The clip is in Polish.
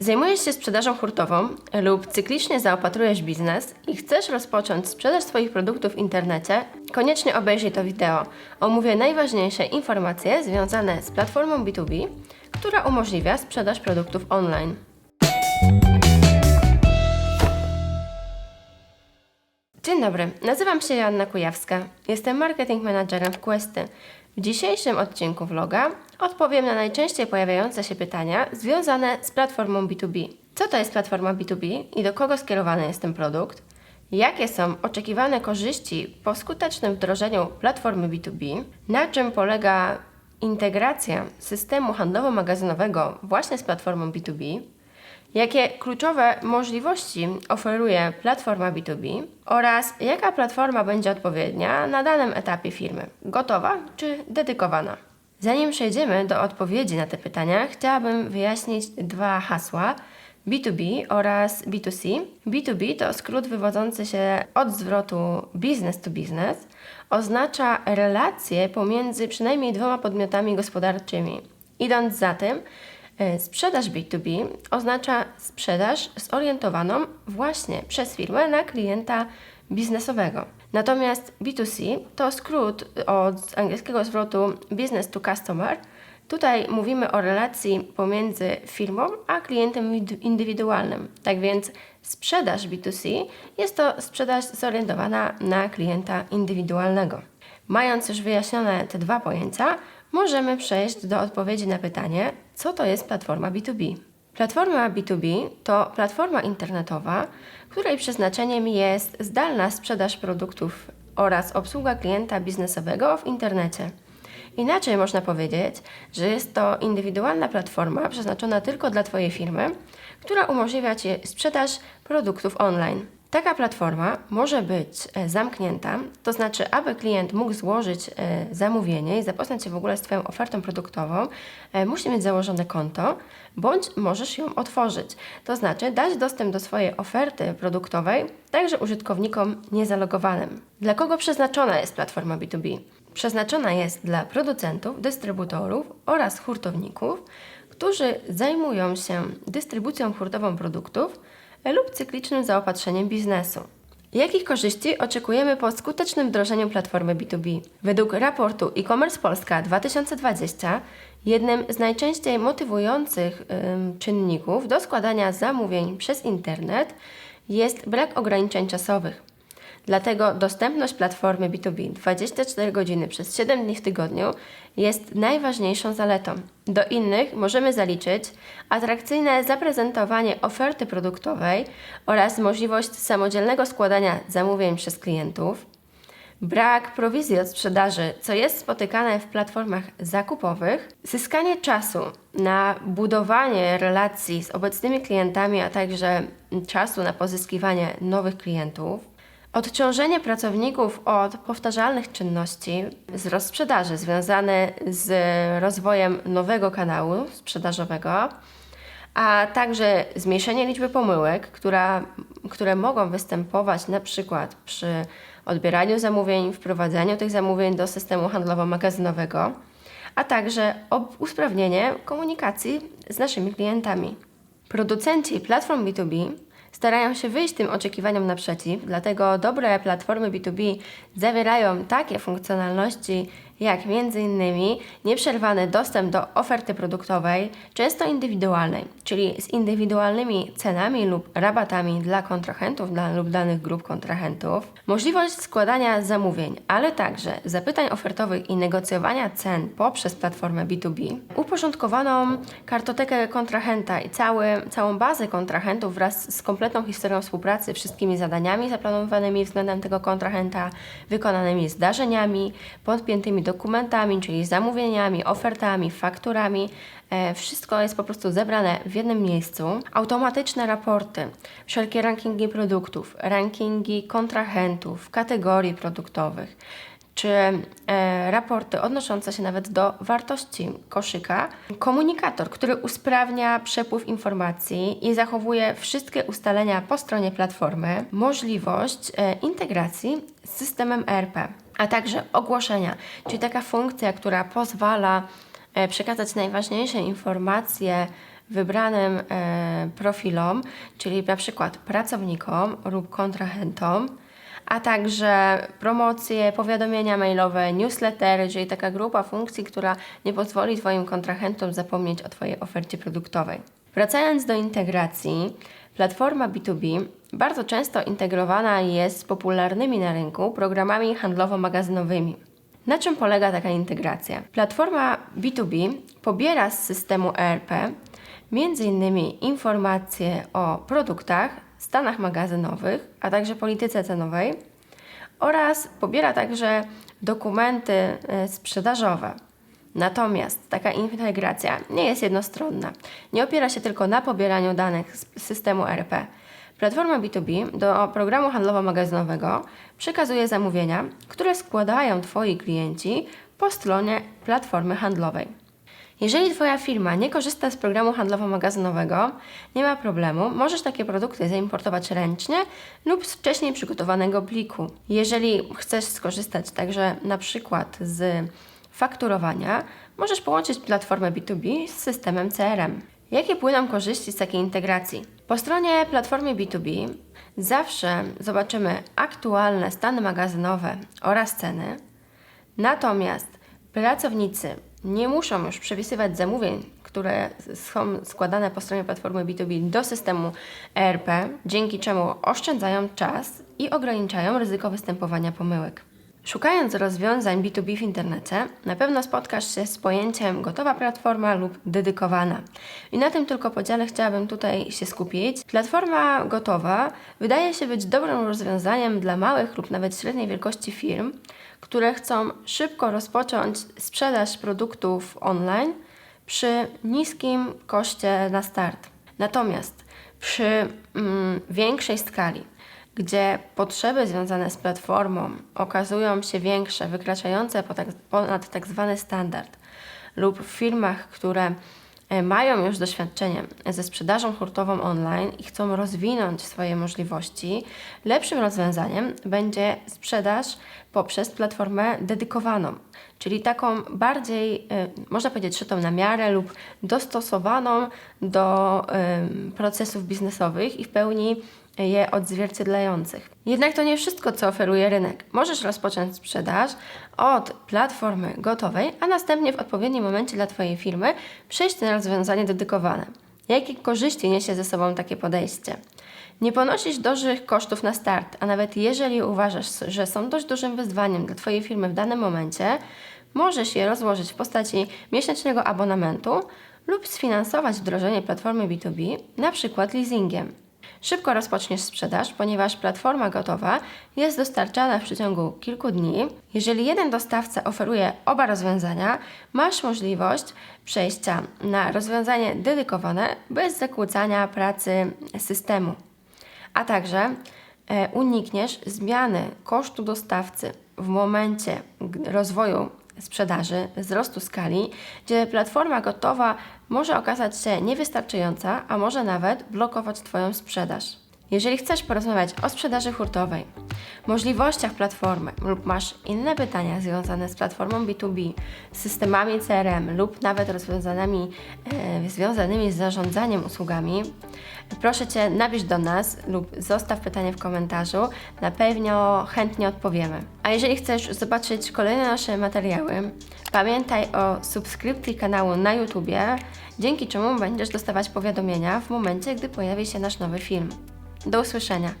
Zajmujesz się sprzedażą hurtową lub cyklicznie zaopatrujesz biznes i chcesz rozpocząć sprzedaż swoich produktów w internecie? Koniecznie obejrzyj to wideo. Omówię najważniejsze informacje związane z platformą B2B, która umożliwia sprzedaż produktów online. Dzień dobry, nazywam się Joanna Kujawska. Jestem marketing managerem w Questy. W dzisiejszym odcinku vloga odpowiem na najczęściej pojawiające się pytania związane z platformą B2B. Co to jest platforma B2B i do kogo skierowany jest ten produkt? Jakie są oczekiwane korzyści po skutecznym wdrożeniu platformy B2B? Na czym polega integracja systemu handlowo-magazynowego właśnie z platformą B2B? Jakie kluczowe możliwości oferuje platforma B2B oraz jaka platforma będzie odpowiednia na danym etapie firmy gotowa czy dedykowana? Zanim przejdziemy do odpowiedzi na te pytania, chciałabym wyjaśnić dwa hasła. B2B oraz B2C. B2B to skrót wywodzący się od zwrotu business to business. Oznacza relacje pomiędzy przynajmniej dwoma podmiotami gospodarczymi. Idąc za tym, Sprzedaż B2B oznacza sprzedaż zorientowaną właśnie przez firmę na klienta biznesowego. Natomiast B2C to skrót od angielskiego zwrotu business to customer. Tutaj mówimy o relacji pomiędzy firmą a klientem indywidualnym. Tak więc sprzedaż B2C jest to sprzedaż zorientowana na klienta indywidualnego. Mając już wyjaśnione te dwa pojęcia, możemy przejść do odpowiedzi na pytanie, co to jest platforma B2B. Platforma B2B to platforma internetowa, której przeznaczeniem jest zdalna sprzedaż produktów oraz obsługa klienta biznesowego w internecie. Inaczej można powiedzieć, że jest to indywidualna platforma przeznaczona tylko dla Twojej firmy, która umożliwia Ci sprzedaż produktów online. Taka platforma może być e, zamknięta, to znaczy, aby klient mógł złożyć e, zamówienie i zapoznać się w ogóle z Twoją ofertą produktową, e, musi mieć założone konto, bądź możesz ją otworzyć. To znaczy, dać dostęp do swojej oferty produktowej także użytkownikom niezalogowanym. Dla kogo przeznaczona jest platforma B2B? Przeznaczona jest dla producentów, dystrybutorów oraz hurtowników, którzy zajmują się dystrybucją hurtową produktów lub cyklicznym zaopatrzeniem biznesu. Jakich korzyści oczekujemy po skutecznym wdrożeniu platformy B2B? Według raportu e-commerce Polska 2020 jednym z najczęściej motywujących ym, czynników do składania zamówień przez internet jest brak ograniczeń czasowych. Dlatego dostępność platformy B2B 24 godziny przez 7 dni w tygodniu jest najważniejszą zaletą. Do innych możemy zaliczyć atrakcyjne zaprezentowanie oferty produktowej oraz możliwość samodzielnego składania zamówień przez klientów, brak prowizji od sprzedaży, co jest spotykane w platformach zakupowych, zyskanie czasu na budowanie relacji z obecnymi klientami, a także czasu na pozyskiwanie nowych klientów Odciążenie pracowników od powtarzalnych czynności z rozsprzedaży związane z rozwojem nowego kanału sprzedażowego, a także zmniejszenie liczby pomyłek, która, które mogą występować na przykład przy odbieraniu zamówień, wprowadzaniu tych zamówień do systemu handlowo-magazynowego, a także usprawnienie komunikacji z naszymi klientami. Producenci platform B2B starają się wyjść tym oczekiwaniom naprzeciw, dlatego dobre platformy B2B zawierają takie funkcjonalności jak m.in. nieprzerwany dostęp do oferty produktowej, często indywidualnej, czyli z indywidualnymi cenami lub rabatami dla kontrahentów dla, lub danych grup kontrahentów, możliwość składania zamówień, ale także zapytań ofertowych i negocjowania cen poprzez platformę B2B, uporządkowaną kartotekę kontrahenta i cały, całą bazę kontrahentów wraz z kompletną historią współpracy, wszystkimi zadaniami zaplanowanymi względem tego kontrahenta, wykonanymi zdarzeniami, podpiętymi dokumentami, czyli zamówieniami, ofertami, fakturami. E, wszystko jest po prostu zebrane w jednym miejscu. Automatyczne raporty, wszelkie rankingi produktów, rankingi kontrahentów, kategorii produktowych czy e, raporty odnoszące się nawet do wartości koszyka. Komunikator, który usprawnia przepływ informacji i zachowuje wszystkie ustalenia po stronie platformy. Możliwość e, integracji z systemem ERP a także ogłoszenia, czyli taka funkcja, która pozwala e, przekazać najważniejsze informacje wybranym e, profilom, czyli na przykład pracownikom lub kontrahentom, a także promocje, powiadomienia mailowe, newslettery, czyli taka grupa funkcji, która nie pozwoli Twoim kontrahentom zapomnieć o Twojej ofercie produktowej. Wracając do integracji, platforma B2B bardzo często integrowana jest z popularnymi na rynku programami handlowo-magazynowymi. Na czym polega taka integracja? Platforma B2B pobiera z systemu ERP m.in. informacje o produktach, stanach magazynowych, a także polityce cenowej oraz pobiera także dokumenty e, sprzedażowe. Natomiast taka integracja nie jest jednostronna. Nie opiera się tylko na pobieraniu danych z systemu ERP. Platforma B2B do programu handlowo-magazynowego przekazuje zamówienia, które składają Twoi klienci po stronie platformy handlowej. Jeżeli Twoja firma nie korzysta z programu handlowo-magazynowego, nie ma problemu, możesz takie produkty zaimportować ręcznie lub z wcześniej przygotowanego pliku. Jeżeli chcesz skorzystać także na przykład z fakturowania, możesz połączyć platformę B2B z systemem CRM. Jakie płyną korzyści z takiej integracji? Po stronie platformy B2B zawsze zobaczymy aktualne stany magazynowe oraz ceny, natomiast pracownicy nie muszą już przepisywać zamówień, które są składane po stronie platformy B2B do systemu ERP, dzięki czemu oszczędzają czas i ograniczają ryzyko występowania pomyłek. Szukając rozwiązań B2B w internecie, na pewno spotkasz się z pojęciem gotowa platforma lub dedykowana. I na tym tylko podziale chciałabym tutaj się skupić. Platforma gotowa wydaje się być dobrym rozwiązaniem dla małych lub nawet średniej wielkości firm, które chcą szybko rozpocząć sprzedaż produktów online przy niskim koszcie na start. Natomiast przy mm, większej skali, gdzie potrzeby związane z platformą okazują się większe, wykraczające tak, ponad tak zwany standard, lub w firmach, które e, mają już doświadczenie ze sprzedażą hurtową online i chcą rozwinąć swoje możliwości, lepszym rozwiązaniem będzie sprzedaż poprzez platformę dedykowaną, czyli taką bardziej, e, można powiedzieć, szytą na miarę lub dostosowaną do procesów biznesowych i w pełni je odzwierciedlających. Jednak to nie wszystko, co oferuje rynek. Możesz rozpocząć sprzedaż od platformy gotowej, a następnie w odpowiednim momencie dla Twojej firmy przejść na rozwiązanie dedykowane. Jakie korzyści niesie ze sobą takie podejście? Nie ponosisz dużych kosztów na start, a nawet jeżeli uważasz, że są dość dużym wyzwaniem dla Twojej firmy w danym momencie, możesz je rozłożyć w postaci miesięcznego abonamentu lub sfinansować wdrożenie platformy B2B, na przykład leasingiem. Szybko rozpoczniesz sprzedaż, ponieważ platforma gotowa jest dostarczana w przeciągu kilku dni. Jeżeli jeden dostawca oferuje oba rozwiązania, masz możliwość przejścia na rozwiązanie dedykowane bez zakłócania pracy systemu. A także e, unikniesz zmiany kosztu dostawcy w momencie rozwoju sprzedaży, wzrostu skali, gdzie platforma gotowa może okazać się niewystarczająca, a może nawet blokować Twoją sprzedaż. Jeżeli chcesz porozmawiać o sprzedaży hurtowej, możliwościach platformy lub masz inne pytania związane z platformą B2B, systemami CRM lub nawet rozwiązaniami e, związanymi z zarządzaniem usługami, proszę Cię napisz do nas lub zostaw pytanie w komentarzu, na pewno chętnie odpowiemy. A jeżeli chcesz zobaczyć kolejne nasze materiały, pamiętaj o subskrypcji kanału na YouTubie, dzięki czemu będziesz dostawać powiadomienia w momencie, gdy pojawi się nasz nowy film. Do usłyszenia.